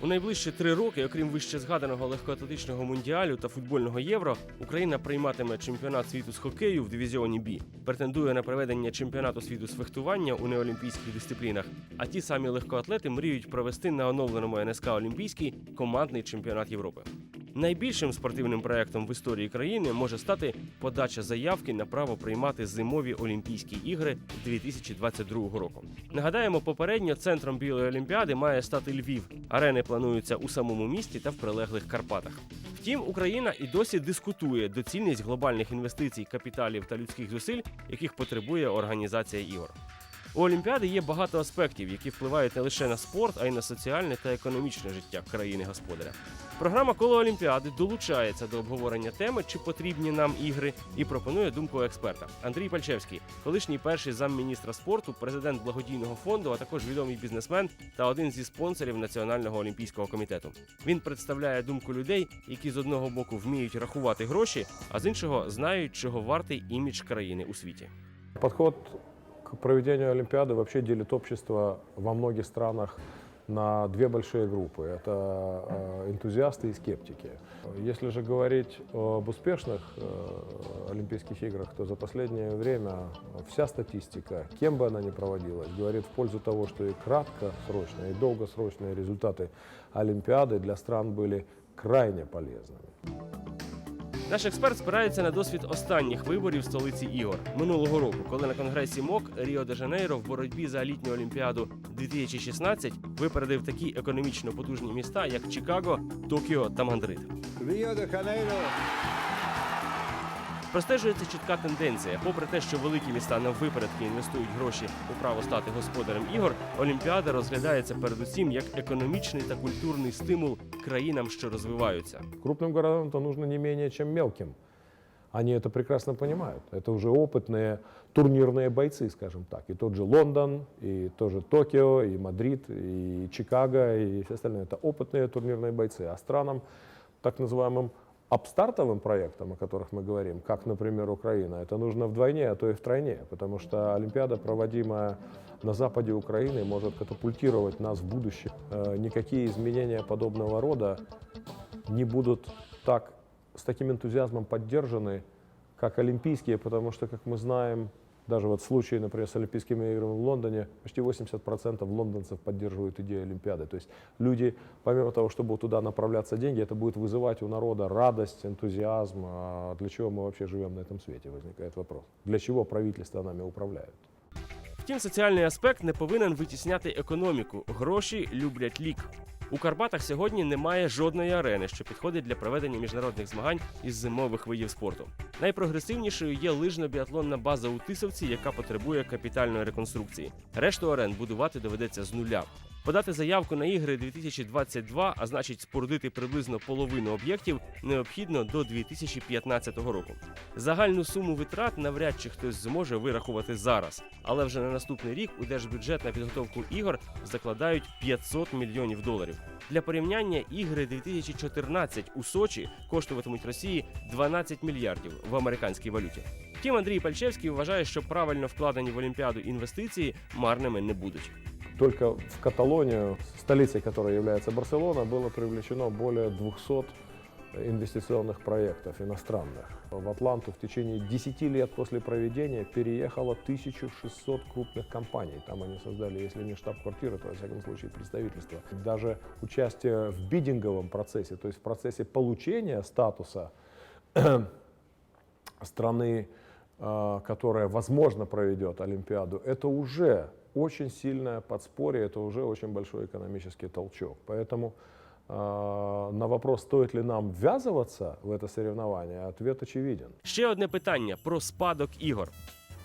У найближчі три роки, окрім вище згаданого легкоатлетичного мундіалю та футбольного євро, Україна прийматиме чемпіонат світу з хокею в дивізіоні Бі, претендує на проведення чемпіонату світу з фехтування у неолімпійських дисциплінах. А ті самі легкоатлети мріють провести на оновленому НСК Олімпійський командний чемпіонат Європи. Найбільшим спортивним проектом в історії країни може стати подача заявки на право приймати зимові Олімпійські ігри 2022 року. Нагадаємо, попередньо центром Білої Олімпіади має стати Львів. Арени плануються у самому місті та в прилеглих Карпатах. Втім, Україна і досі дискутує доцільність глобальних інвестицій, капіталів та людських зусиль, яких потребує організація ігор. У Олімпіади є багато аспектів, які впливають не лише на спорт, а й на соціальне та економічне життя країни-господаря. Програма коло Олімпіади долучається до обговорення теми, чи потрібні нам ігри, і пропонує думку експерта. Андрій Пальчевський, колишній перший замміністра спорту, президент благодійного фонду, а також відомий бізнесмен та один зі спонсорів Національного олімпійського комітету. Він представляє думку людей, які з одного боку вміють рахувати гроші, а з іншого знають, чого вартий імідж країни у світі. Подход проведению Олимпиады вообще делит общество во многих странах на две большие группы. Это э, энтузиасты и скептики. Если же говорить об успешных э, Олимпийских играх, то за последнее время вся статистика, кем бы она ни проводилась, говорит в пользу того, что и краткосрочные, и долгосрочные результаты Олимпиады для стран были крайне полезными. Наш експерт спирається на досвід останніх виборів столиці ігор минулого року, коли на конгресі МОК Ріо де Жанейро в боротьбі за літню олімпіаду 2016 випередив такі економічно потужні міста, як Чикаго, Токіо та Мандрид. Ріо де Janeiro. Простежується чітка тенденція. Попри те, що великі міста наввипередки інвестують гроші у право стати господарем ігор, Олімпіада розглядається передусім як економічний та культурний стимул країнам, що розвиваються. Крупным городам это нужно не менее, чем мелким. Они это прекрасно понимают. Это уже опытные турнирные бойцы, скажем так. И тот же Лондон, и тоже Токио, и Мадрид, и Чикаго, и все остальные. Это опытные турнирные бойцы. А странам, так называемым апстартовым проектам, о которых мы говорим, как, например, Украина, это нужно вдвойне, а то и втройне, потому что Олимпиада, проводимая на западе Украины, может катапультировать нас в будущее. Э, Никакие изменения подобного рода не будут так, с таким энтузиазмом поддержаны, как олимпийские, потому что, как мы знаем, даже вот в случае, например, с Олимпийскими играми в Лондоне, почти 80% лондонцев поддерживают идею Олимпиады. То есть люди, помимо того, чтобы туда направляться деньги, это будет вызывать у народа радость, энтузиазм. А для чего мы вообще живем на этом свете, возникает вопрос. Для чего правительство нами управляют? Втім, соціальний аспект не повинен витісняти економіку. Гроші люблять лік. У Карпатах сьогодні немає жодної арени, що підходить для проведення міжнародних змагань із зимових видів спорту. Найпрогресивнішою є лижно-біатлонна база у Тисовці, яка потребує капітальної реконструкції. Решту арен будувати доведеться з нуля. Подати заявку на ігри 2022, а значить спорудити приблизно половину об'єктів, необхідно до 2015 року. Загальну суму витрат навряд чи хтось зможе вирахувати зараз, але вже на наступний рік у держбюджет на підготовку ігор закладають 500 мільйонів доларів. Для порівняння ігри 2014 у Сочі коштуватимуть Росії 12 мільярдів в американській валюті. Втім, Андрій Пальчевський вважає, що правильно вкладені в Олімпіаду інвестиції марними не будуть. Только в Каталонию, столицей которой является Барселона, было привлечено более 200 инвестиционных проектов иностранных. В Атланту в течение 10 лет после проведения переехало 1600 крупных компаний. Там они создали, если не штаб-квартиру, то, во всяком случае, представительство. Даже участие в бидинговом процессе, то есть в процессе получения статуса страны, которая, возможно, проведет Олимпиаду, это уже очень сильное подспорье, это уже очень большой экономический толчок. Поэтому э, на вопрос, стоит ли нам ввязываться в это соревнование, ответ очевиден. Ще одне питання про спадок ігор.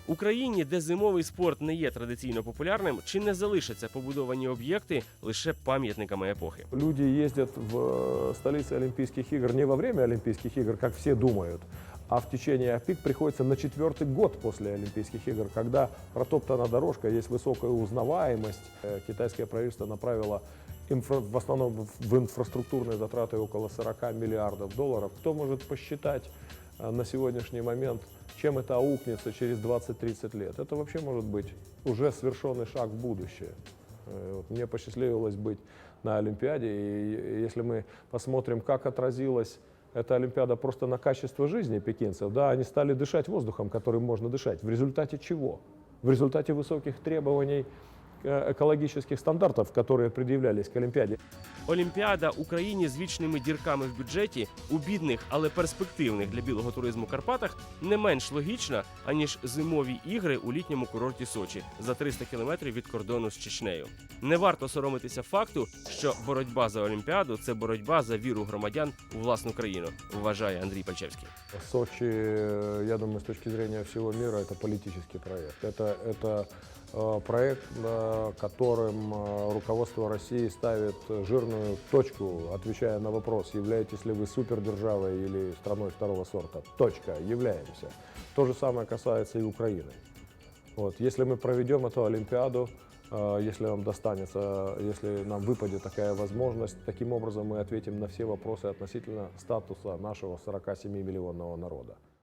Україні, де зимовий спорт не є традиційно популярним, чи не залишаться побудовані об'єкти лише пам'ятниками епохи? Люди ездят в э, столицы Олимпийских игр не во время Олимпийских игр, как все думают, а в течение а пик приходится на четвертый год после Олимпийских игр, когда протоптана дорожка, есть высокая узнаваемость. Э, Китайское правительство направило инфра- в основном в инфраструктурные затраты около 40 миллиардов долларов. Кто может посчитать э, на сегодняшний момент, чем это аукнется через 20-30 лет? Это вообще может быть уже совершенный шаг в будущее. Э, мне посчастливилось быть на Олимпиаде, и если мы посмотрим, как отразилась эта Олимпиада просто на качество жизни пекинцев, да, они стали дышать воздухом, которым можно дышать. В результате чего? В результате высоких требований э, экологических стандартов, которые предъявлялись к Олимпиаде. Олімпіада Україні з вічними дірками в бюджеті у бідних, але перспективних для білого туризму Карпатах не менш логічна, аніж зимові ігри у літньому курорті Сочі за 300 кілометрів від кордону з Чечнею. Не варто соромитися факту, що боротьба за Олімпіаду це боротьба за віру громадян у власну країну, вважає Андрій Пальчевський. Сочи, э, я думаю, с точки зрения всего мира, это политический проект. Это, это э, проект, э, которым э, руководство России ставит жирную точку, отвечая на вопрос, являетесь ли вы супердержавой или страной второго сорта. Точка, являемся. То же самое касается и Украины. Вот, если мы проведем эту Олимпиаду, э, если нам достанется, если нам выпадет такая возможность, таким образом мы ответим на все вопросы относительно статуса нашего 47-миллионного народа.